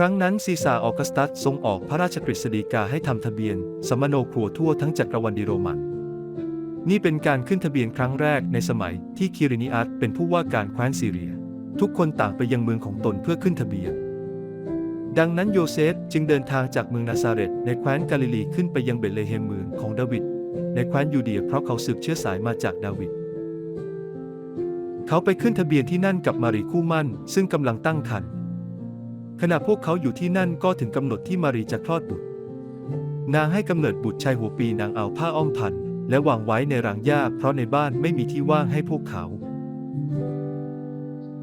ครั้งนั้นซีซาร์ออกัสตัสทรงออกพระราชกฤษฎีกาให้ทำทะเบียน สมโนครัวทั่วทั้งจักรวรรดิโรมันนี่เป็นการขึ้นทะเบียนครั้งแรกในสมัยที่คิรินิอัสเป็นผู้ว่าการแคว้นซีเรีย ทุกคนต่างไปยังเมืองของตนเพื่อขึ้นทะเบียน ดังนั้นโยเซฟจึงเดินทางจากเมืองนาซาเรตในแคว้นกาลิลีขึ้นไปยังเบเลเฮมเมืองของดาวิดในแคว้นยูเดียเพราะเขาสืบเชื้อสายมาจากดาวิดเขาไปขึ้นทะเบียนที่นั่นกับมารีคู่มั่น ซึ่งกำลังตั้งครรภ์ ขณะพวกเขาอยู่ที่นั่นก็ถึงกำหนดที่มารีจะคลอดบุตร นางให้กำเนิดบุตรชายหัวปีนางเอาผ้าอ้อมพันและวางไว้ในรางหญ้าเพราะในบ้านไม่มีที่ว่างให้พวกเขา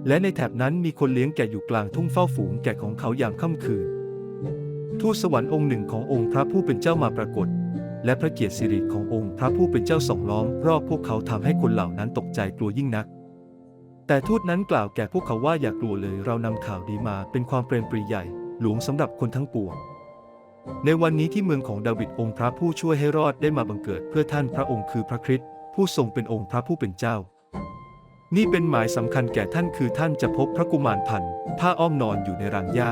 และในแถบนั้นมีคนเลี้ยงแกะอยู่กลางทุ่งเฝ้าฝูงแกะของเขายามค่ำคืน ทูตสวรรค์องค์หนึ่งขององค์พระผู้เป็นเจ้ามาปรากฏ และพระเกียรติสิริขององค์พระผู้เป็นเจ้าส่องล้อมรอบพวกเขาทำให้คนเหล่านั้นตกใจกลัวยิ่งนัก แต่ทูตนั้นกล่าวแก่พวกเขาว่าอย่ากลัวเลยเรานำข่าวดีมาเป็นความเปรมปรีใหญ่ หลวงสำหรับคนทั้งปวง ในวันนี้ที่เมืองของดาวิดองค์พระผู้ช่วยให้รอดได้มาบังเกิดเพื่อท่านพระองค์คือพระคริสต์ผู้ทรงเป็นองค์พระผู้เป็นเจ้า นี่เป็นหมายสำคัญแก่ท่านคือท่านจะพบพระกุมารพันธ์ผ้าอ้อมนอนอยู่ในรางหญ้า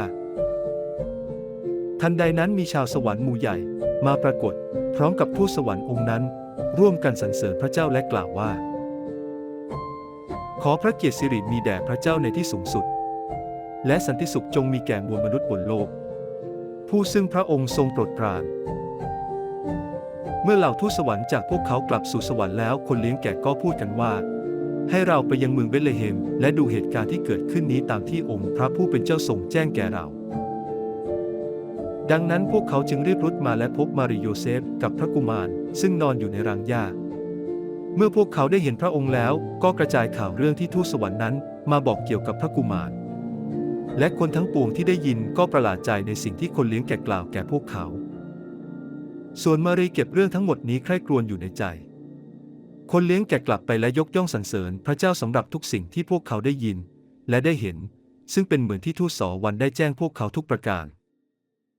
ทันใดนั้นมีชาวสวรรค์หมู่ใหญ่ มาปรากฏ พร้อมกับผู้สวรรค์องค์นั้น ร่วมกันสรรเสริญพระเจ้าและกล่าวว่า ขอพระเกียรติสิริมีแด่พระเจ้าในที่สูงสุด และสันติสุขจงมีแก่มวลมนุษย์บนโลก ผู้ซึ่งพระองค์ทรงโปรดปราน เมื่อเหล่าทูตสวรรค์จากพวกเขากลับสู่สวรรค์แล้วคนเลี้ยงแกะก็พูดกันว่า ให้เราไปยังเมืองเบธเลเฮม และดูเหตุการณ์ที่เกิดขึ้นนี้ตามที่องค์พระผู้เป็นเจ้าทรงแจ้งแก่เรา ดังนั้นพวกเขาจึงรีบรุดมาและพบมาริโยเซฟกับพระกุมาร ซึ่งนอนอยู่ในรางหญ้า เมื่อพวกเขาได้เห็นพระองค์แล้ว ก็กระจายข่าวเรื่องที่ทูตสวรรค์นั้น มาบอกเกี่ยวกับพระกุมาร และคนทั้งปวงที่ได้ยินก็ประหลาดใจในสิ่งที่คนเลี้ยงแกะกล่าวแก่พวกเขา ส่วนมารีเก็บเรื่องทั้งหมดนี้ใคร่ครวญอยู่ในใจ คนเลี้ยงแกะกลับไปและยกย่องสรรเสริญพระเจ้าสำหรับทุกสิ่งที่พวกเขาได้ยิน และได้เห็น ซึ่งเป็นเหมือนที่ทูตสวรรค์ได้แจ้งพวกเขาทุกประการ